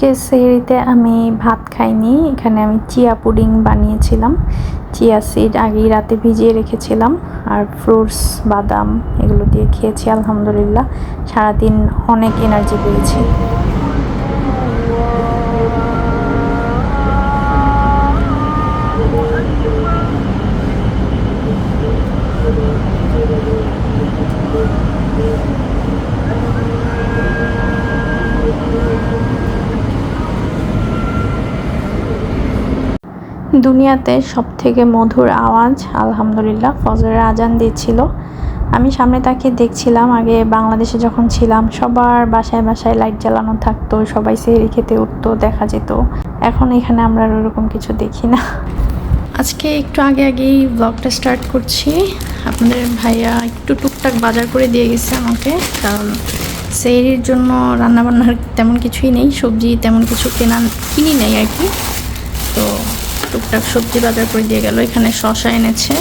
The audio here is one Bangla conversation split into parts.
আজকে সেহরিতে আমি ভাত খাইনি, এখানে আমি চিয়া পুডিং বানিয়েছিলাম। চিয়া সিড আগেই রাতে ভিজিয়ে রেখেছিলাম, আর ফ্রুটস, বাদাম এগুলো দিয়ে খেয়েছি, আলহামদুলিল্লাহ। সারাদিন অনেক এনার্জি পেয়েছি। দুনিয়াতে সব থেকে মধুর আওয়াজ, আলহামদুলিল্লাহ, ফজরের আজান দিচ্ছিল আমি সামনে তাকিয়ে দেখছিলাম, আগে বাংলাদেশে যখন ছিলাম, সবার বাসায় বাসায় লাইট জ্বালানো থাকতো, সবাই সেহরি খেতে উঠতো, দেখা যেত। এখন এখানে আমরা ওরকম কিছু দেখি না। আজকে একটু আগে আগেই ব্লগটা স্টার্ট করছি। আপনাদের ভাইয়া একটু টুকটাক বাজার করে দিয়ে গেছে আমাকে, কারণ সেহরির জন্য রান্নাবান্নার তেমন কিছুই নেই, সবজি তেমন কিছু কেনা কিনি নেই আর কি। তো টুকটাক সবজি বাজার করে দিয়ে গেল। এখানে শশা এনেছে,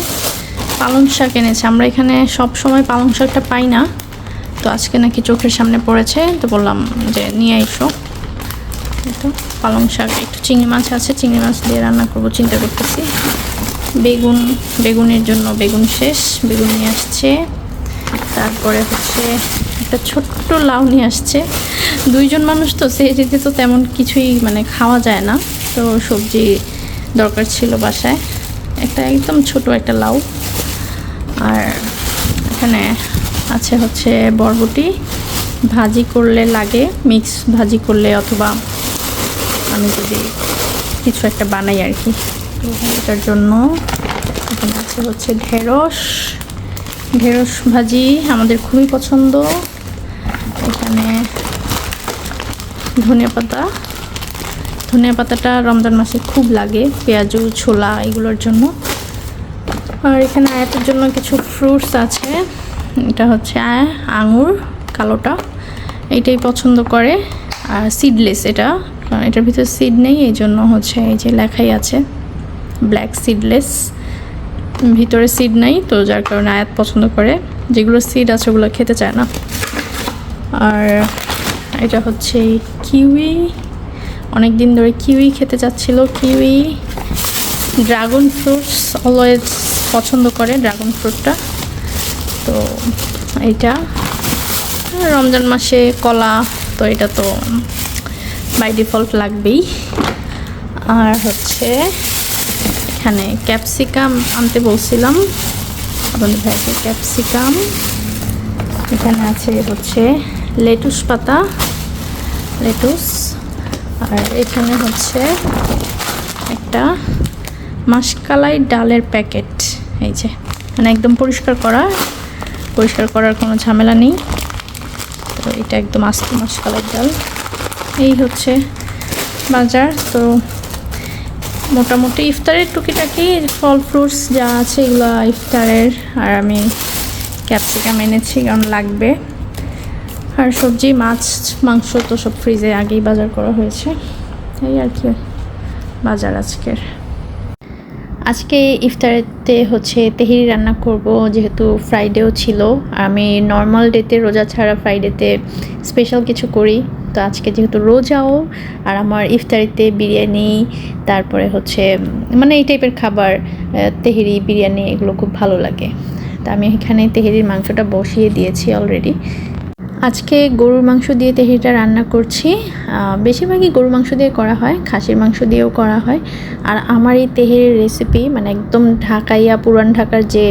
পালং শাক এনেছে। আমরা এখানে সব সময় পালং শাকটা পাই না। তো আজকে নাকি চোখের সামনে পড়েছে, তো বললাম যে নিয়ে এসো। তো, পালং শাক, একটু চিংড়ি মাছ আছে, চিংড়ি মাছ দিয়ে রান্না করব, চিন্তা করতেছি। বেগুন, বেগুনের জন্য বেগুন শেষ, বেগুন নিয়ে আসছে। তারপরে হচ্ছে একটা ছোট্ট লাউ নিয়ে আসছে। দুইজন মানুষ তো সেই যেতে তো তেমন কিছুই মানে খাওয়া যায় না। তো সবজি দরকার ছিল বাসায়। একটা একদম ছোট একটা লাউ। আর এখানে আছে হচ্ছে বরবটি। ভাজি করলে লাগে, মিক্স ভাজি করলে অথবা আমি যদি কিছু একটা বানাই আর কি। এটার জন্য এখানে আছে হচ্ছে ঢেঁড়স। ঢেঁড়স ভাজি আমাদের খুবই পছন্দ। এখানে ধনিয়া পাতা ধনিয়া পাতাটা রমজান মাসে খুব লাগে, পেঁয়াজু, ছোলা এগুলোর জন্য। আর এখানে আয়াতের জন্য কিছু ফ্রুটস আছে। এটা হচ্ছে আঙুর, কালোটা, এইটাই পছন্দ করে। আর সিডলেস এটা, কারণ এটার ভিতরে সিড নেই এই জন্য হচ্ছে এই যে লেখাই আছে ব্ল্যাক সিডলেস ভিতরে সিড নেই, তো যার কারণে আয়াত পছন্দ করে। যেগুলো সিড আছে, ওগুলো খেতে চায় না। আর এটা হচ্ছে কিউই অনেক দিন ধরে কিউই খেতে চাচ্ছিল, কিউই ড্রাগন ফ্রুটস অলওয়েজ পছন্দ করে ড্রাগন ফ্রুটটা তো এইটা, রমজান মাসে কলা, তো এটা তো বাই ডিফল্ট লাগবেই। আর হচ্ছে এখানে ক্যাপসিকাম আনতে বলছিলাম, আপনাদের ভাইকে ক্যাপসিকাম এখানে আছে হচ্ছে লেটুস পাতা, লেটুস। আর এখানে হচ্ছে একটা মাসকালাই ডালের প্যাকেট। এই যে মানে একদম পরিষ্কার করা, পরিষ্কার করার কোনো ঝামেলা নেই। তো এটা একদম আস্ত মাসকালাই ডাল। এই হচ্ছে বাজার। তো মোটামুটি ইফতারের টুকিটাকি, ফল ফ্রুটস যা আছে এগুলো ইফতারের। আর আমি ক্যাপসিকাম এনেছি, কারণ লাগবে। আর সবজি, মাছ, মাংস তো সব ফ্রিজে আগেই বাজার করা হয়েছে। এই আর কি বাজার আজকের। আজকে ইফতারেতে হচ্ছে তেহেরি রান্না করব, যেহেতু ফ্রাইডেও ছিল। আমি নর্মাল ডেতে রোজা ছাড়া ফ্রাইডেতে স্পেশাল কিছু করি। তো আজকে যেহেতু রোজাও, আর আমার ইফতারিতে বিরিয়ানি, তারপরে হচ্ছে মানে এই টাইপের খাবার তেহেরি, বিরিয়ানি, এগুলো খুব ভালো লাগে। তা আমি এখানে তেহেরির মাংসটা বসিয়ে দিয়েছি অলরেডি আজকে গরুর মাংস দিয়ে তেহিটা রান্না করছি। বেশিরভাগই গরুর মাংস দিয়ে করা হয়, খাসির মাংস দিয়েও করা হয়। আর আমার এই তেহের রেসিপি মানে একদম ঢাকাইয়া, পুরান ঢাকার যে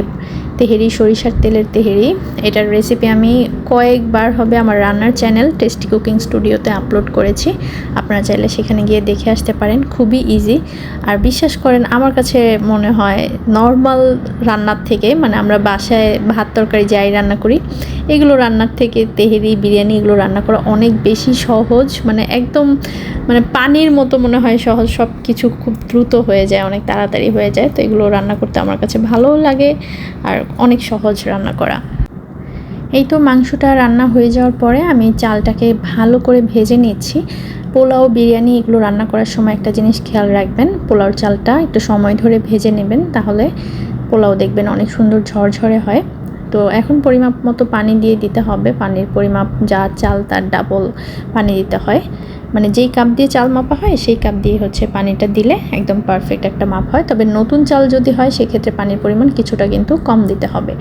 তেহেরি, সরিষার তেলের তেহেরি। এটার রেসিপি আমি কয়েকবার হবে আমার রান্নার চ্যানেল টেস্টি কুকিং স্টুডিওতে আপলোড করেছি। আপনারা চাইলে সেখানে গিয়ে দেখে আসতে পারেন, খুবই ইজি আর বিশ্বাস করেন, আমার কাছে মনে হয় নর্মাল রান্নার থেকে মানে আমরা বাসায় ভাত তরকারি যাই রান্না করি, এগুলো রান্নার থেকে তেহেরি, বিরিয়ানি এগুলো রান্না করা অনেক বেশি সহজ মানে একদম মানে পানির মতো মনে হয় সহজ সব কিছু খুব দ্রুত হয়ে যায়, অনেক তাড়াতাড়ি হয়ে যায়। তো এগুলো রান্না করতে আমার কাছে ভালোও লাগে, আর অনেক সহজ রান্না করা। এই তো মাংসটা রান্না হয়ে যাওয়ার পরে আমি চালটাকে ভালো করে ভেজে নিচ্ছি। পোলাও, বিরিয়ানি এগুলো রান্না করার সময় একটা জিনিস খেয়াল রাখবেন পোলাও চালটা একটু সময় ধরে ভেজে নেবেন, তাহলে পোলাও দেখবেন অনেক সুন্দর ঝরঝরে হয়। তো এখন পরিমাপ মতো পানি দিয়ে দিতে হবে, পানির পরিমাপ, যা চাল তার ডাবল পানি দিতে হয়। মানে যেই কাপ দিয়ে চাল মাপা হয়, সেই কাপ দিয়ে হচ্ছে পানিটা দিলে একদম পারফেক্ট একটা মাপ হয়। তবে নতুন চাল যদি হয়, সেক্ষেত্রে পানির পরিমাণ কিছুটা কিন্তু কম দিতে হবে।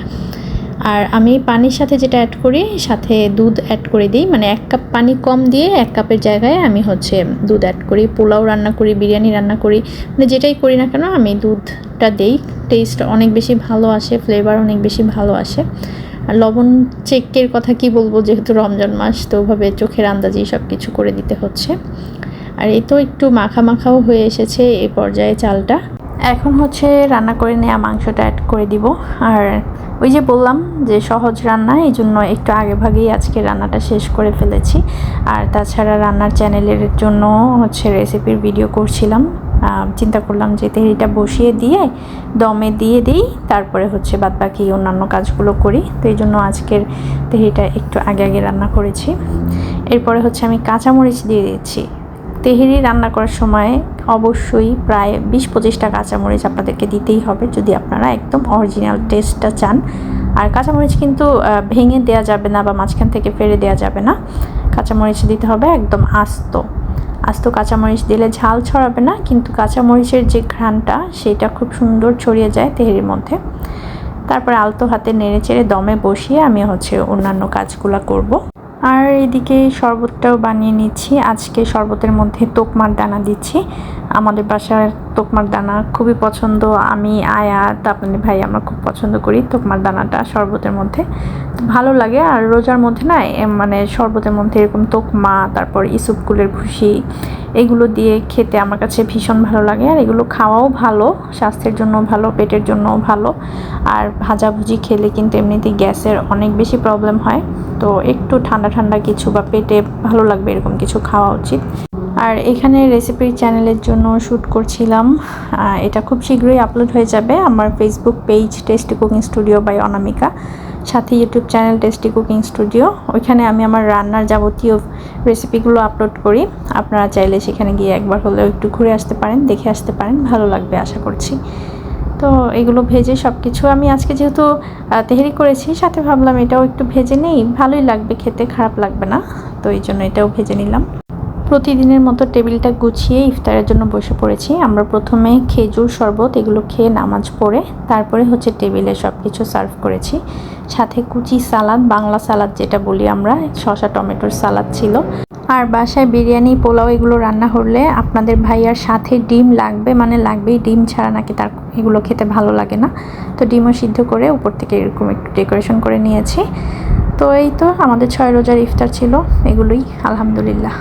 আর আমি পানির সাথে যেটা অ্যাড করি, সাথে দুধ অ্যাড করে দিই। মানে এক কাপ পানি কম দিয়ে এক কাপের জায়গায় আমি হচ্ছে দুধ অ্যাড করি। পোলাও রান্না করি, বিরিয়ানি রান্না করি। মানে যেটাই করি না কেন, আমি দুধটা দেই। টেস্ট অনেক বেশি ভালো আসে ফ্লেভার অনেক বেশি ভালো আসে। আর লবণ চেকের কথা কি বলব? যেহেতু রমজান মাস, তো ওভাবে চোখের আন্দাজেই সব কিছু করে দিতে হচ্ছে। আর এই তো একটু মাখা মাখাও হয়ে এসেছে এই পর্যায়ে চালটা। এখন হচ্ছে রান্না করে নেওয়া মাংসটা অ্যাড করে দিব। আর ওই যে বললাম যে সহজ রান্না, এই জন্য একটু আগে ভাগেই আজকে রান্নাটা শেষ করে ফেলেছি। আর তাছাড়া রান্নার চ্যানেলের জন্য হচ্ছে রেসিপির ভিডিও করছিলাম। চিন্তা করলাম যে তেহরিটা বসিয়ে দিয়ে, দমে দিয়ে দিই, তারপরে হচ্ছে বাদ বাকি অন্যান্য কাজগুলো করি। তো এই জন্য আজকের তেহরিটা একটু আগে আগে রান্না করেছি। এরপরে হচ্ছে আমি কাঁচামরিচ দিয়ে দিচ্ছি। তেহেরি রান্না করার সময় অবশ্যই প্রায় বিশ পঁচিশটা কাঁচামরিচ আপনাদেরকে দিতেই হবে, যদি আপনারা একদম অরিজিনাল টেস্টটা চান। আর কাঁচামরিচ কিন্তু ভেঙে দেওয়া যাবে না বা মাঝখান থেকে ফেলে দেওয়া যাবে না। কাঁচামরিচ দিতে হবে একদম আস্ত। আস্ত কাঁচামরিচ দিলে ঝাল ছড়াবে না, কিন্তু কাঁচামরিচের যে ঘ্রাণটা, সেটা খুব সুন্দর ছড়িয়ে যায় তেহেরির মধ্যে। তারপরে আলতো হাতে নেড়ে চেড়ে দমে বসিয়ে আমি হচ্ছে অন্যান্য কাজগুলো করব। আর এদিকে শরবতটাও বানিয়ে নিচ্ছি। আজকে শরবতের মধ্যে তোকমার দানা দিচ্ছি। আমাদের বাসার তোকমার দানা খুবই পছন্দ। আমি আয়াত আপনাদের ভাই আমরা খুব পছন্দ করি তোকমার দানাটা শরবতের মধ্যে। ভালো লাগে আর রোজার মধ্যে না মানে শরবতের মধ্যে এরকম তোকমা, তারপর ইসুপকুলের ভুসি, এগুলো দিয়ে খেতে আমার কাছে ভীষণ ভালো লাগে। আর এগুলো খাওয়াও ভালো, স্বাস্থ্যের জন্য ভালো, পেটের জন্য ভালো। আর ভাজাভুজি খেলে কিন্তু এমনিতেই গ্যাসের অনেক বেশি প্রবলেম হয়। তো একটু ঠান্ডা ঠান্ডা কিছু বা পেটে ভালো লাগবে এরকম কিছু খাওয়া উচিত। আর এখানে রেসিপির চ্যানেলের জন্য শ্যুট করছিলাম। এটা খুব শীঘ্রই আপলোড হয়ে যাবে। আমার Facebook page tasty cooking studio by Anamika সাথে YouTube channel tasty cooking studio ওইখানে আমি আমার রান্নার যাবতীয় রেসিপিগুলো আপলোড করি। আপনারা চাইলে সেখানে গিয়ে একবার হলেও একটু ঘুরে আসতে পারেন, দেখে আসতে পারেন। ভালো লাগবে আশা করছি। তো এগুলো ভেজে সব কিছু আমি আজকে যেহেতু তেহারি করেছি, সাথে ভাবলাম এটাও একটু ভেজে নেই। ভালোই লাগবে খেতে, খারাপ লাগবে না। তো এই জন্য এটাও ভেজে নিলাম। প্রতিদিনের মতো টেবিলটা গুছিয়ে ইফতারের জন্য বসে পড়েছি। আমরা প্রথমে খেজুর শরবত, এগুলো খেয়ে নামাজ পড়ে, তারপরে হচ্ছে টেবিলে সব কিছু সার্ভ করেছি। সাথে কুচি সালাদ, বাংলা সালাদ যেটা বলি আমরা শশা টমেটোর সালাদ ছিল। আর বাসায় বিরিয়ানি, পোলাও এগুলো রান্না হলে আপনাদের ভাইয়ার সাথে ডিম লাগবে মানে লাগবেই ডিম ছাড়া নাকি তার এগুলো খেতে ভালো লাগে না। তো ডিমও সিদ্ধ করে উপর থেকে এরকম একটু ডেকোরেশন করে নিয়েছি। তো এই তো আমাদের ছয় রোজার ইফতার ছিল, এগুলোই, আলহামদুলিল্লাহ।